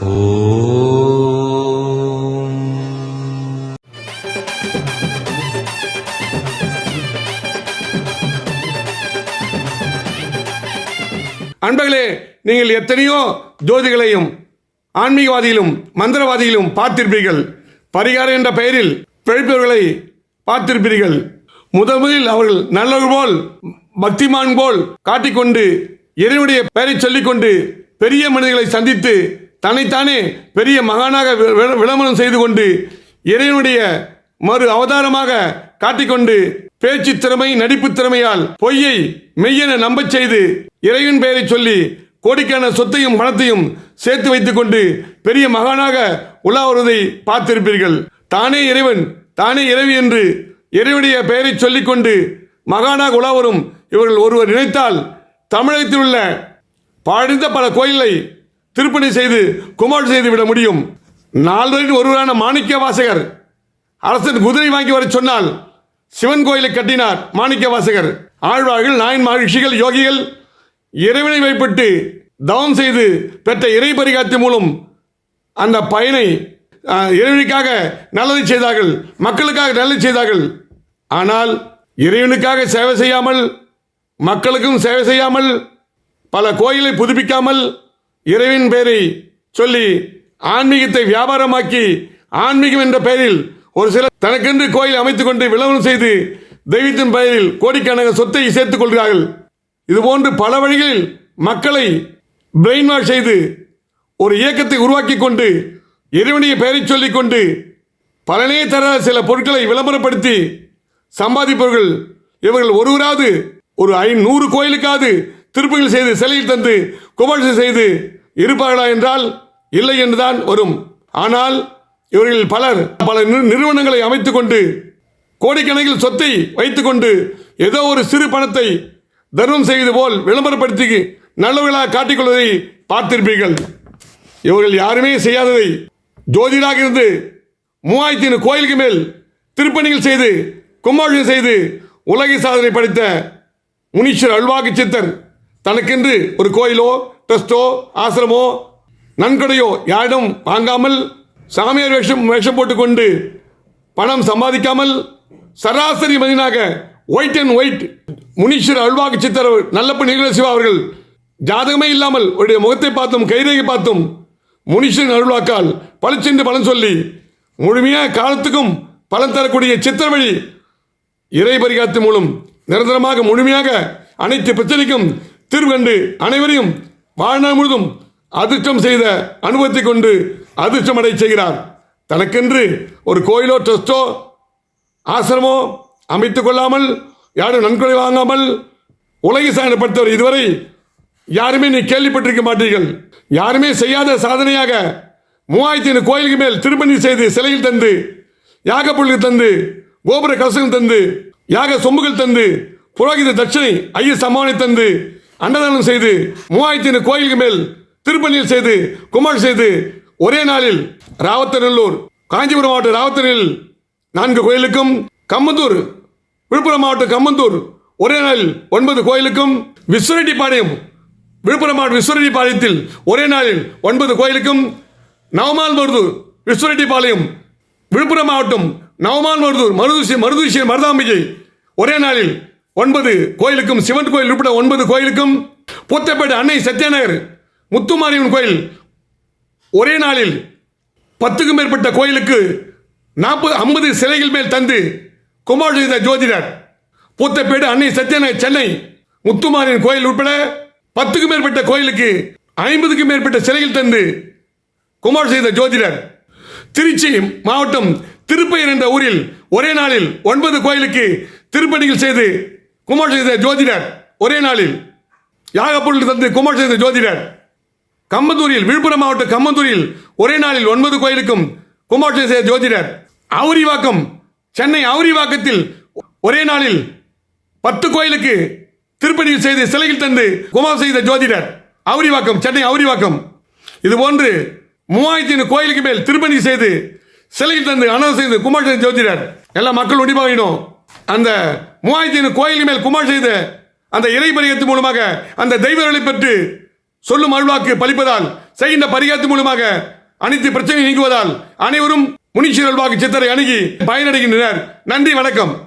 அன்பர்களே நீங்கள் எத்தனையோ ஜோதிகளையும் ஆன்மீகவாதியிலும் மந்திரவாதியிலும் பார்த்திருப்பீர்கள். பரிகாரம் என்ற பெயரில் பிழைப்பவர்களை பார்த்திருப்பீர்கள். முதல் முதலில் அவர்கள் நல்லவர் போல் பக்திமான் போல் காட்டிக்கொண்டு இறைவனுடைய பெயரை சொல்லிக்கொண்டு பெரிய மனிதர்களை சந்தித்து தன்னைத்தானே பெரிய மகானாக விளம்பரம் செய்து கொண்டு இறைவனுடைய மறு அவதாரமாக காட்டிக்கொண்டு பேச்சு திறமை நடிப்பு திறமையால் பொய்யை மெய்யென நம்பச் செய்து இறைவன் பெயரை சொல்லி கோடிக்கான சொத்தையும் பணத்தையும் சேர்த்து வைத்துக் கொண்டு பெரிய மகானாக உலா வருவதை பார்த்திருப்பீர்கள். தானே இறைவன் தானே இறைவி என்று இறைவனுடைய பெயரை சொல்லிக்கொண்டு மகானாக உலா வரும் இவர்கள் ஒருவர் நினைத்தால் தமிழகத்தில் உள்ள பாழ்ந்த பல கோயிலை திருப்பணி செய்து குமார் செய்து விட முடியும். நால்வரின் ஒருவரான மாணிக்க வாசகர் அரசன் குதிரை வாங்கி வர சொன்னால் சிவன் கோயிலை கட்டினார் மாணிக்க வாசகர் ஆழ்வார்கள் நாயன் மகிழ்ச்சிகள் யோகிகள் இறைவனை வைப்பட்டு தவம் செய்து பெற்ற இறை பரிகாரத்தின் மூலம் அந்த பயனை இறைவனுக்காக நல்லதை செய்தார்கள் மக்களுக்காக நல்லது செய்தார்கள். ஆனால் இறைவனுக்காக சேவை செய்யாமல் மக்களுக்கும் சேவை செய்யாமல் பல கோயிலை புதுப்பிக்காமல் இறைவின் பெயரை சொல்லி ஆன்மீகத்தை வியாபாரமாக்கி ஆன்மீகம் என்ற பெயரில் ஒரு சிலர் தனக்கென்று கோயில் அமைத்துக் கொண்டு விளம்பரம் செய்து தெய்வத்தின் பெயரில் கோடிக்கணக்கான சொத்தை சேர்த்துக் கொள்கிறார்கள். இதுபோன்று பல வழிகளில் மக்களை பிரெயின் வாஷ் செய்து ஒரு இயக்கத்தை உருவாக்கி கொண்டு இறைவனுடைய பெயரை சொல்லிக் கொண்டு பலனே தர சில பொருட்களை விளம்பரப்படுத்தி சம்பாதிப்பவர்கள் இவர்கள் ஒருவராவது ஒரு ஐநூறு கோயிலுக்காவது திருப்பங்கள் செய்து சிலையில் தந்து குமர்சி செய்து இருப்பார்களா என்றால் இல்லை என்றுதான் வரும். ஆனால் இவர்கள் பலர் பல நிறு- நிறுவனங்களை அமைத்துக் கொண்டு கோடிக்கணக்கில் சொத்தை வைத்துக்கொண்டு ஏதோ ஒரு சிறு பணத்தை தர்மம் செய்வது போல் விளம்பரப்படுத்தி நல்லவர்களாக காட்டிக்கொள்வதை பார்த்திருப்பீர்கள். இவர்கள் யாருமே செய்யாததை ஜோதிடாக இருந்து மூவாயிரத்தி கோயிலுக்கு மேல் திருப்பணிகள் செய்து கும்பாபிஷேகம் செய்து உலக சாதனை படைத்த முனீஸ்வர் அல்வாக்கு சித்தர் தனக்கென்று ஒரு கோயிலோ ட்ரஸ்டோ ஆசிரமோ நன்கொடையோ யாரிடம் வாங்காமல் சாமியார் வேஷம் வேஷம் போட்டுக்கொண்டு பணம் சம்பாதிக்காமல் சராசரி மனிதனாக ஒயிட் அண்ட் ஒயிட் முனீஸ்வர் அல்வாக்கு சித்தர் நல்லப்ப நீல சிவா அவர்கள் ஜாதகமே இல்லாமல் அவருடைய முகத்தை பார்த்தும் கைரேகை பார்த்தும் முனீஸ்வரன் அருள்வாக்கால் பளிச்சென்று பலன் சொல்லி முழுமையாக காலத்துக்கும் பலன் தரக்கூடிய சித்திர வழி இறை பரிகாத்து மூலம் நிரந்தரமாக முழுமையாக அனைத்து பிரச்சனைக்கும் தீர்வு கண்டு அனைவரையும் வாழ்நாள் முழுதும் அதிர்ஷ்டம் செய்த அனுபவத்தை கொண்டு அதிர்ஷ்டம் அடை செய்கிறார். தனக்கென்று ஒரு கோயிலோ ட்ரஸ்டோ ஆசிரமோ அமைத்துக் கொள்ளாமல் யாரும் நன்கொடை வாங்காமல் உலகை சாதனைப்படுத்தவர் இதுவரை யாருமே நீ கேள்விப்பட்டிருக்க மாட்டீர்கள். யாருமே செய்யாத சாதனையாக மூவாயிரத்தி ஐநூறு கோயிலுக்கு மேல் திருப்பணி செய்து சிலையில் தந்து யாக பொருள்கள் தந்து கோபுர கலசங்கள் தந்து யாக சொம்புகள் தந்து புரோகித தட்சணை ஐய சமானை தந்து அன்னதானம் செய்து மூவாயிரத்தி கோயிலுக்கு மேல் திருப்பணியில் செய்து குமார் செய்து ஒரே நாளில் ராவத்தநல்லூர் காஞ்சிபுரம் மாவட்ட ராவத்தனில் நான்கு கோயிலுக்கும் கம்மந்தூர் விழுப்புரம் மாவட்டம் கம்மந்தூர் ஒரே நாளில் ஒன்பது கோயிலுக்கும் விஸ்வரெட்டிப்பாளையம் விழுப்புரம் மாவட்டம் விஸ்வரெட்டிப்பாளையத்தில் ஒரே நாளில் ஒன்பது கோயிலுக்கும் நவமால் மருதூர் விஸ்வரெட்டிப்பாளையம் விழுப்புரம் மாவட்டம் நவமால் மருதூர் மருதுசி மருதுசி மருதாம்பிகை ஒரே நாளில் ஒன்பது கோயிலுக்கும் சிவன் கோயில் உட்பட ஒன்பது கோயிலுக்கும் புத்தப்பேட்டை அன்னை சத்யநகர் முத்துமாரியம்மன் கோயில் ஒரே நாளில் பத்துக்கும் மேற்பட்ட கோயிலுக்கு நாற்பது ஐம்பது சிலைகள் மேல் தந்து குமார் செய்த ஜோதிடர் பூத்தப்பேடு அன்னை சத்யநகர் சென்னை முத்துமாரியன் கோயில் உட்பட பத்துக்கும் மேற்பட்ட கோயிலுக்கு ஐம்பதுக்கும் மேற்பட்ட சிலைகள் தந்து குமார் செய்த ஜோதிடர். திருச்சி மாவட்டம் திருப்பையர் என்ற ஊரில் ஒரே நாளில் ஒன்பது கோயிலுக்கு திருப்பணிகள் செய்து குமார் செய்த ஜோதிடர் ஒரே நாளில் யாகப்பொருள் தந்து குமார் செய்த ஜோதிடர். கம்பத்தூரில் விழுப்புரம் மாவட்டம் கம்பத்தூரில் ஒரே நாளில் ஒன்பது கோயிலுக்கும் குமார் செய்த ஜோதிடர். அவுரிவாக்கம் சென்னை அவுரிவாக்கத்தில் ஒரே நாளில் பத்து கோயிலுக்கு திருப்பணியில் செய்து சிலையில் தந்து குமார் செய்த ஜோதிடர். அவுரிவாக்கம் சென்னை அவுரிவாக்கம். இது போன்று மூவாயிரத்தி ஐநூறு கோயிலுக்கு மேல் திருப்பணி செய்து சிலையில் தந்து அனௌன்ஸ் செய்து குமார் செய்த ஜோதிடர். எல்லா மக்கள் உடிபாகினோம் அந்த மூவாயிரத்தின் ஐநூறு கோயிலுக்கு மேல் குமார் செய்த அந்த இறை மூலமாக அந்த தெய்வர்களை பெற்று சொல்லும் அருள்வாக்கு பலிப்பதால் செய்கின்ற பரிகாரத்தின் மூலமாக அனைத்து பிரச்சனை நீங்குவதால் அனைவரும் முனீஸ்வரர் அல்வாக்கு சித்தரை அணுகி பயனடைகின்றனர். நன்றி வணக்கம்.